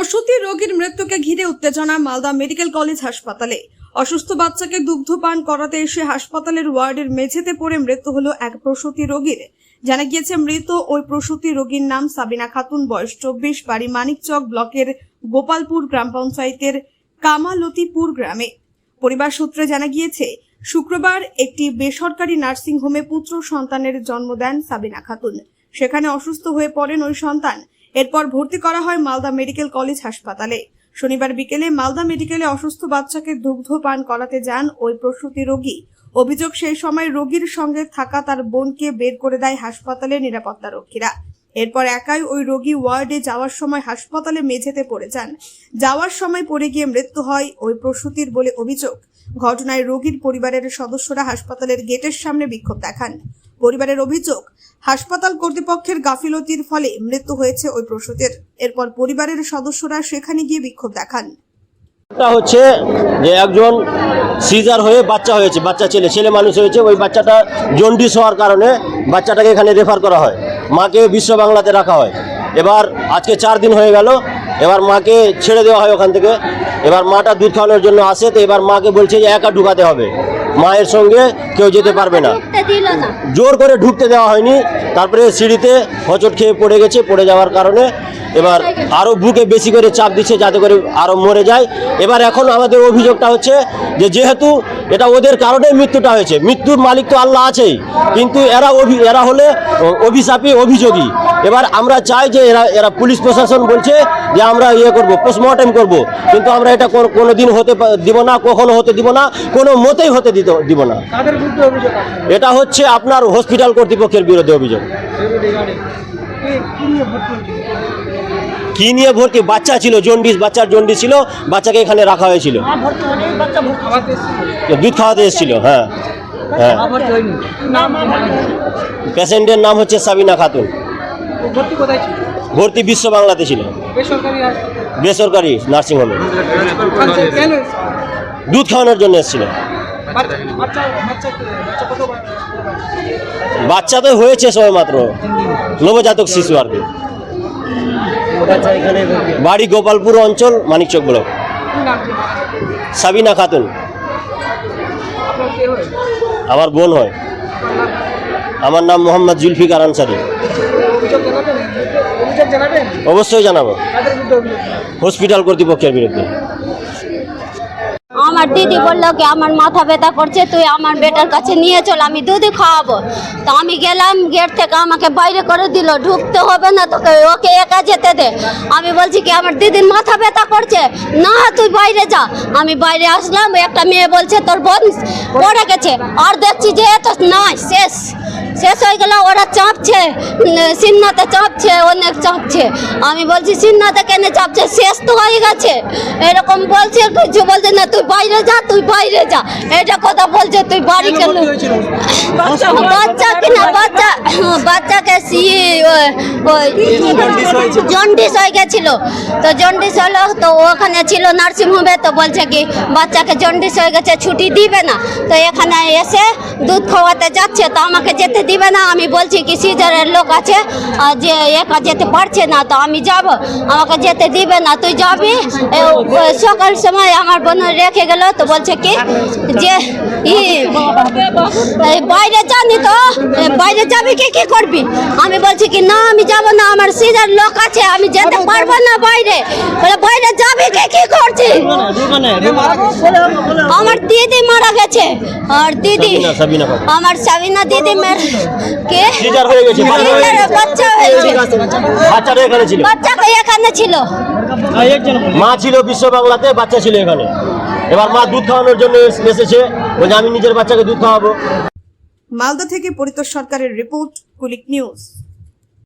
প্রসূতি রোগীর মৃত্যুকে ঘিরে উত্তেজনা মালদা মেডিকেল কলেজ হাসপাতালে। অসুস্থ বাচ্চাকে দুগ্ধ পান করাতে এসে হাসপাতালের ওয়ার্ডের মেঝেতে পড়ে মৃত্যু হলো এক প্রসূতি রোগীর। জানা গিয়েছে, মৃত ওই প্রসূতি রোগীর নাম সাবিনা খাতুন, বয়স চব্বিশ, বাড়ি মানিকচক ব্লকের গোপালপুর গ্রাম পঞ্চায়েতের কামালতিপুর গ্রামে। পরিবার সূত্রে জানা গিয়েছে, শুক্রবার একটি বেসরকারি নার্সিংহোমে পুত্র সন্তানের জন্ম দেন সাবিনা খাতুন। সেখানে অসুস্থ হয়ে পড়েন ওই সন্তান। এরপর ভর্তি করা হয় মালদা মেডিকেল কলেজ হাসপাতালে। শনিবার বিকেলে মালদা মেডিকেলে অসুস্থ বাচ্চাকে দুগ্ধ পান করাতে যান ওই প্রসূতি রোগী। অভিযোগ সেই সময় রোগীর সঙ্গে থাকা তার বোনকে বের করে দেয় হাসপাতালের নিরাপত্তা রক্ষীরা। এরপর একাই ওই রোগী ওয়ার্ডে যাওয়ার সময় হাসপাতালে মেঝেতে পড়ে যান। যাওয়ার সময় পড়ে গিয়ে মৃত্যু হয় ওই প্রসূতির বলে অভিযোগ। ঘটনায় রোগীর পরিবারের সদস্যরা হাসপাতালের গেটের সামনে বিক্ষোভ দেখান। পরিবারের অভিযোগ, হাসপাতাল কর্তৃপক্ষের গাফিলতির ফলে মৃত্যু হয়েছে ওই প্রসূতির। এরপর পরিবারের সদস্যরা সেখানে গিয়ে বিক্ষোভ দেখান। হচ্ছে যে একজন সিজার হয়ে বাচ্চা হয়েছে, বাচ্চা ছেলে ছেলে মানুষ হয়েছে, ওই বাচ্চাটা জন্ডিস হওয়ার কারণে বাচ্চাটাকে এখানে রেফার করা হয়। মাকে বিশ্ব বাংলাতে রাখা হয়। এবার আজকে চার দিন হয়ে গেল, এবার মাকে ছেড়ে দেওয়া হয় ওখান থেকে। এবার মাটা দুধ খাওয়ানোর জন্য আসে, তো এবার মাকে বলছে যে একা ঢুকাতে হবে। মায়ের সঙ্গে কেউ যেতে পারবে না। জোর করে ঢুকতে দেওয়া হয়নি। তারপরে সিঁড়িতে হচট খেয়ে পড়ে গেছে পড়ে যাওয়ার কারণে। এবার আরও বুকে বেশি করে চাপ দিচ্ছে যাতে করে আরও মরে যায়। এবার এখন আমাদের অভিযোগটা হচ্ছে যে যেহেতু এটা ওদের কারণে মৃত্যুটা হয়েছে মৃত্যুর মালিক তো আল্লাহ আছেই। কিন্তু এরা অভি এরা হলে অভিশাপী অভিযোগী। এবার আমরা চাই যে এরা এরা পুলিশ প্রশাসন বলছে যে আমরা ইয়ে করব পোস্টমর্টেম করব। কিন্তু আমরা এটা কোনো দিন হতে দিব না কখনো হতে দিব না কোনো মতেই হতে দিতে দিব না। তাদের বিরুদ্ধে অভিযোগ আছে? এটা হচ্ছে আপনার হসপিটাল কর্তৃপক্ষের বিরুদ্ধে অভিযোগ। কি- নিয়ে ভর্তি বাচ্চা ছিল জন্ডিস বাচ্চার জন্ডিস ছিল বাচ্চাকে এখানে রাখা হয়েছিল। দুধ খাওয়াতে এসেছিল হ্যাঁ হ্যাঁ। পেশেন্টের নাম হচ্ছে সাবিনা খাতুন। ভর্তি কোথায় ছিল? ভর্তি বিশ্ব বাংলাতে ছিল। বেসরকারি নার্সিংহোমে। এসেছিল? দুধ খাওয়ানোর জন্য এসেছিল। বাচ্চা তো হয়েছে সবে মাত্র নবজাতক শিশু আর কি। বাড়ি গোপালপুর অঞ্চল মানিকচক ব্লক? সাবিনা খাতুন। আমার বোন হয়। আমার নাম মোহাম্মদ জুলফিকার আনসারি। অবশ্যই জানাব। হসপিটাল কর্তৃপক্ষের বিরুদ্ধে। আমার দিদি বলল কি আমার মাথা ব্যথা করছে তুই আমার বেটার কাছে নিয়ে চল আমি দুধই খাওয়াবো। তো আমি গেলাম গেট থেকে আমাকে বাইরে করে দিল ঢুকতে হবে না তোকে ওকে একা যেতে দে। আমি বলছি কি আমার দিদির মাথা ব্যথা করছে না তুই বাইরে যা। আমি বাইরে আসলাম একটা মেয়ে বলছে তোর বোন পড়ে গেছে আর দেখছি যে এ তো নাই শেষ। শেষ হয়ে গেল ওরা চাপছে সিন্নাতে চাপছে অনেক চাপছে। আমি বলছি সিন্নাতে কেন চাপছে? শেষ তো হয়ে গেছে। এরকম বলছে কিছু বলছে না তুই বাইরে যা তুই বাইরে যা। এটা কথা বলছে তুই বাড়ি কেন বাচ্চা কিনা বাচ্চা বাচ্চাকে সি- ওই- ওই জন্ডিস হয়ে গেছিল। তো জন্ডিস হলো তো ওখানে ছিল নার্সিংহোমে তো বলছে কি বাচ্চাকে জন্ডিস হয়ে গেছে ছুটি দিবে না। তো এখানে এসে দুধ খাওয়াতে যাচ্ছে তো আমাকে যেতে দিবে না। আমি বলছি কি সিজারের লোক আছে আর যে একা যেতে পারছে না তো আমি যাব। আমাকে যেতে দিবে না তুই যাবি? সকাল সময় আমার বোন রেখে গেল তো বলছে কি যে বাইরে জানি তো বাইরে যাবি কি কি করবি? আমি বলছি কি না আমি যাব না আমার সিজার লোক আছে আমি যেতে পারব না বাইরে। বাইরে যাবি কি কি করছিস আমার দিদি মারা গেছে আর দিদি। আমার সাবিনা দিদি মের কে? সিজার হয়ে গেছে, বাচ্চা হয়ে গেছে। বাচ্চা হয়েছে বাচ্চাটা এখানে ছিল। বাচ্চা এখানে ছিল। মা ছিল বিশ্ব বাংলাতে বাচ্চা ছিল এখানে। এবার মা দুধ খাওয়ানোর জন্য এস- এসেছে। বলছে আমি নিজের বাচ্চাকে দুধ খাওয়াবো। মালদা থেকে পরিতোষ সরকারের রিপোর্ট কুলিক নিউজ।